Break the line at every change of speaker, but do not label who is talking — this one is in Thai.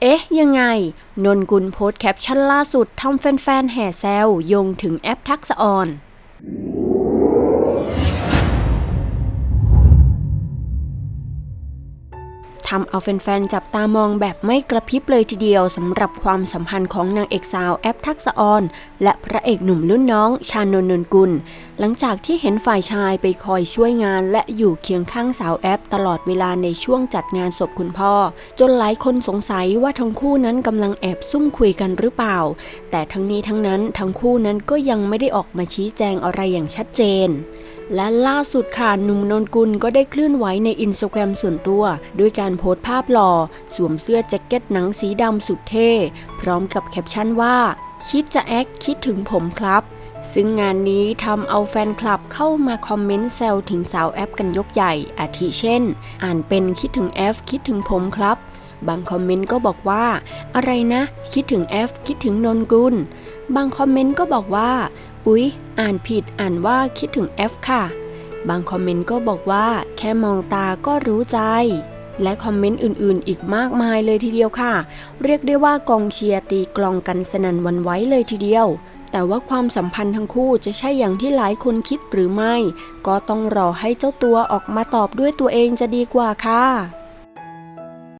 เอ๊ะ ยังไง นนกุลโพสแคปชั่นล่าสุดทำแฟนๆ แห่แซวโยงถึงแอปทักษออน ทำเอาแฟนๆ จับตามองแบบไม่กระพริบเลยทีเดียวสำหรับความสัมพันธ์ของนางเอกสาวแอปทักษออน และพระเอกหนุ่มรุ่นน้องชานนนนกุล หลังจากที่เห็นฝ่ายชายไปคอยช่วยงาน และอยู่เคียงข้างสาวแอป ตลอดเวลาในช่วงจัดงานศพคุณพ่อ จนหลายคนสงสัยว่าทั้งคู่นั้นกำลังแอบซุ่มคุยกันหรือเปล่า แต่ทั้งนี้ทั้งนั้นทั้งคู่นั้นก็ยังไม่ได้ออกมาชี้แจงอะไรอย่างชัดเจนและล่าสุดค่ะหนุ่มนนกุลก็ได้เคลื่อนไหวในอินสตาแกรมส่วนตัว ด้วยการโพสต์ภาพหล่อ สวมเสื้อแจ็คเก็ตหนังสีดำสุดเท่ พร้อมกับแคปชั่นว่า คิดจะแอคคิดถึงผมครับ ซึ่งงานนี้ทำเอาแฟนคลับเข้ามาคอมเมนต์แซวถึงสาวแอปกันยกใหญ่ อาทิเช่น อ่านเป็นคิดถึงแอฟคิดถึงผมครับ บางคอมเมนต์ก็บอกว่า อะไรนะ คิดถึงแอฟคิดถึงนนกุล บางคอมเมนต์ก็บอกว่า อุ๊ย อ่านผิดอ่านว่าคิดถึง F ค่ะ บางคอมเมนต์ก็บอกว่า แค่มองตาก็รู้ใจและคอมเมนต์อื่นๆ อีกมากมายเลยทีเดียวค่ะ เรียกได้ว่ากองเชียร์ตีกลองกันสนั่นวันไว้เลยทีเดียว แต่ว่าความสัมพันธ์ทั้งคู่จะใช่อย่างที่หลายคนคิดหรือไม่ ก็ต้องรอให้เจ้าตัวออกมาตอบด้วยตัวเองจะดีกว่าค่ะ